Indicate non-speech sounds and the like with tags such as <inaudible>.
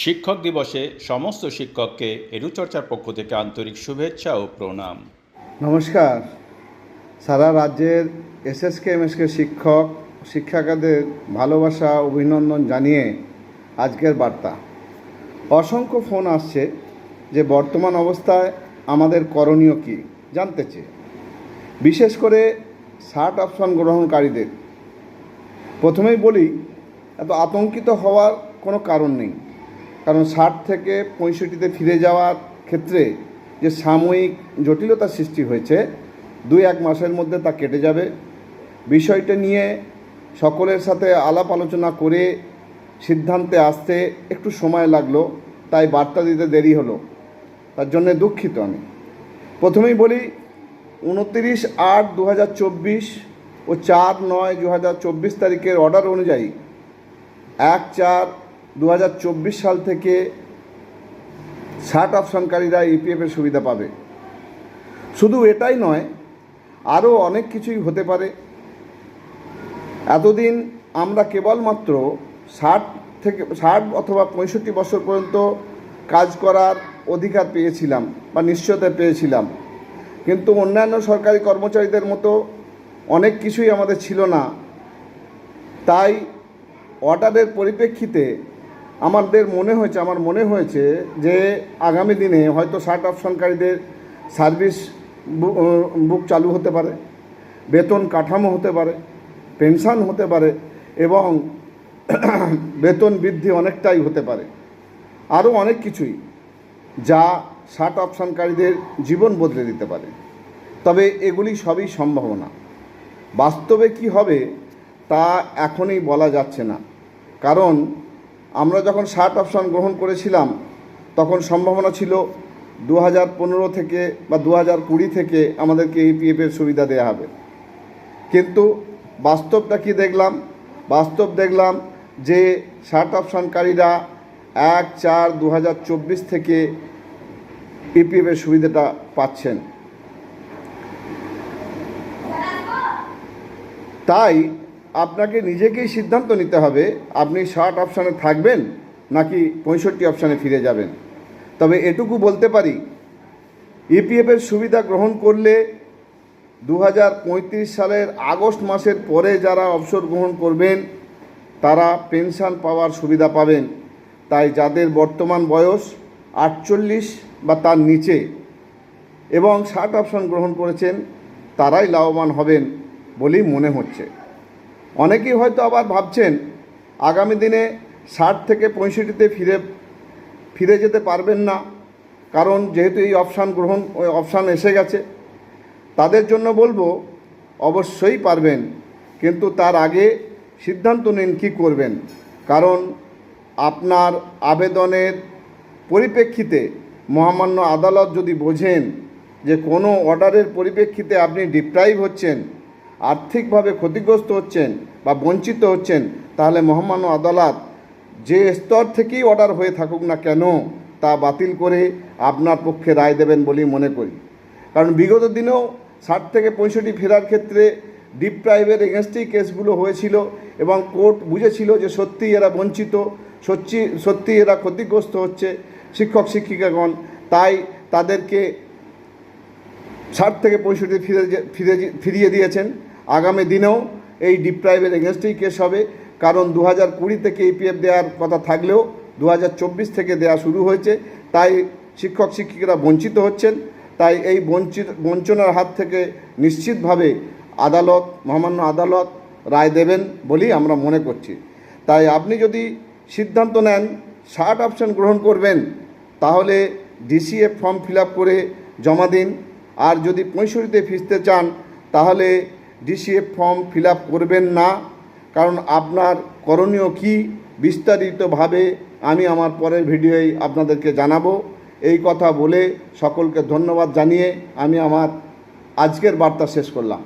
শিক্ষক দিবসে সমস্ত শিক্ষককে এরুচর্চার পক্ষ থেকে আন্তরিক শুভেচ্ছা ও প্রণাম। নমস্কার। সারা রাজ্যের এসএসকে, এমএসকে শিক্ষক, শিক্ষিকাদের ভালোবাসা, অভিনন্দন জানিয়ে আজকের বার্তা। অসংখ্য ফোন আসছে যে বর্তমান অবস্থায় আমাদের করণীয় কী, জানতে চেয়ে বিশেষ করে ষাট অপশন গ্রহণকারীদের। প্রথমেই বলি, এত আতঙ্কিত হওয়ার কোনো কারণ নেই। কারণ ষাট থেকে পঁয়ষট্টিতে ফিরে যাওয়ার ক্ষেত্রে যে সাময়িক জটিলতার সৃষ্টি হয়েছে, দুই এক মাসের মধ্যে তা কেটে যাবে। বিষয়টা নিয়ে সকলের সাথে আলাপ আলোচনা করে সিদ্ধান্তে আসতে একটু সময় লাগল, তাই বার্তা দিতে দেরি হলো। তার জন্য দুঃখিত আমি। প্রথমেই বলি, উনত্রিশ আট দু ও চার নয় দু তারিখের অর্ডার অনুযায়ী এক চার দু হাজার চব্বিশ সাল থেকে ষাট অপশনকারীরা ইপিএফের সুবিধা পাবে। শুধু এটাই নয়, আরও অনেক কিছুই হতে পারে। এতদিন আমরা কেবলমাত্র ষাট থেকে, ষাট অথবা পঁয়ষট্টি বছর পর্যন্ত কাজ করার অধিকার পেয়েছিলাম বা নিশ্চয়তা পেয়েছিলাম। কিন্তু অন্যান্য সরকারি কর্মচারীদের মতো অনেক কিছুই আমাদের ছিল না। তাই অর্ডারের পরিপ্রেক্ষিতে আমাদের মনে হয়েছে, আমার মনে হয়েছে যে আগামী দিনে হয়তো শার্ট অপশনকারীদের সার্ভিস বুক চালু হতে পারে, বেতন কাঠামো হতে পারে, পেনশন হতে পারে এবং <clears throat> বেতন বৃদ্ধি অনেকটাই হতে পারে। আরও অনেক কিছুই যা শার্ট অপশনকারীদের জীবন বদলে দিতে পারে। তবে এগুলি সবই সম্ভাবনা। বাস্তবে কি হবে তা এখনই বলা যাচ্ছে না। কারণ আমরা যখন ষাট অপশন গ্রহণ করেছিলাম, তখন সম্ভাবনা ছিল দু হাজার পনেরো থেকে বা দু হাজার কুড়ি থেকে আমাদেরকে ইপিএফের সুবিধা দেওয়া হবে। কিন্তু বাস্তবটা কি দেখলাম? বাস্তব দেখলাম যে ষাট অপশনকারীরা এক চার দু থেকে ইপিএফের সুবিধাটা পাচ্ছেন। তাই আপনাকে নিজেকেই সিদ্ধান্ত নিতে হবে, আপনি ষাট অপশানে থাকবেন নাকি পঁয়ষট্টি অপশানে ফিরে যাবেন। তবে এটুকু বলতে পারি ইপিএফের সুবিধা গ্রহণ করলে দু হাজার পঁয়ত্রিশ সালের আগস্ট মাসের পরে যারা অবসর গ্রহণ করবেন, তারা পেনশন পাওয়ার সুবিধা পাবেন। তাই যাদের বর্তমান বয়স আটচল্লিশ বা তার নিচে এবং ষাট অপশন গ্রহণ করেছেন, তারাই লাভবান হবেন বলেই মনে হচ্ছে। অনেকেই হয়তো আবার ভাবছেন আগামী দিনে ষাট থেকে পঁয়ষট্টিতে ফিরে ফিরে যেতে পারবেন না। কারণ যেহেতু এই অপশান গ্রহণ, ওই অপশান এসে গেছে। তাদের জন্য বলব, অবশ্যই পারবেন। কিন্তু তার আগে সিদ্ধান্ত নিন কী করবেন। কারণ আপনার আবেদনের পরিপ্রেক্ষিতে মহামান্য আদালত যদি বোঝেন যে কোনো অর্ডারের পরিপ্রেক্ষিতে আপনি ডিপ্রাইভ হচ্ছেন আর্থিকভাবে ক্ষতিগ্রস্ত হচ্ছেন বা বঞ্চিত হচ্ছেন, তাহলে মহামান্য আদালত যে স্তর থেকেই অর্ডার হয়ে থাকুক না কেন, তা বাতিল করে আপনার পক্ষে রায় দেবেন বলেই মনে করি। কারণ বিগত দিনেও ষাট থেকে পঁয়ষট্টি ফেরার ক্ষেত্রে ডিপ্রাইভের এগেনস্টেই কেসগুলো হয়েছিল এবং কোর্ট বুঝেছিল যে সত্যিই এরা বঞ্চিত সত্যি সত্যি এরা ক্ষতিগ্রস্ত হচ্ছে শিক্ষক, শিক্ষিকাগণ। তাই তাদেরকে ষাট থেকে পঁয়ষট্টি ফিরে ফিরে ফিরিয়ে দিয়েছেন। আগামী দিনেও এই ডিপ্রাইভের এগেনস্টেই কেস হবে। কারণ দু হাজার কুড়ি থেকে ইপিএফ দেওয়ার কথা থাকলেও দু হাজার চব্বিশ থেকে দেওয়া শুরু হয়েছে। তাই শিক্ষক, শিক্ষিকারা বঞ্চিত হচ্ছেন। তাই এই বঞ্চিত, বঞ্চনার হাত থেকে নিশ্চিতভাবে আদালত, মহামান্য আদালত রায় দেবেন বলেই আমরা মনে করছি। তাই আপনি যদি সিদ্ধান্ত নেন, ষাট অপশন গ্রহণ করবেন, তাহলে ডিসিএফ ফর্ম ফিল করে জমা দিন। আর যদি পঁয়ষট্টিতে ফিরতে চান, তাহলে ডিসিএফ ফর্ম ফিল করবেন না, কারণ আপনার করণীয় কি বিস্তারিতভাবে আমি আমার পরের ভিডিওয় আপনাদেরকে জানাব। এই কথা বলে সকলকে ধন্যবাদ জানিয়ে আমি আমার আজকের বার্তা শেষ করলাম।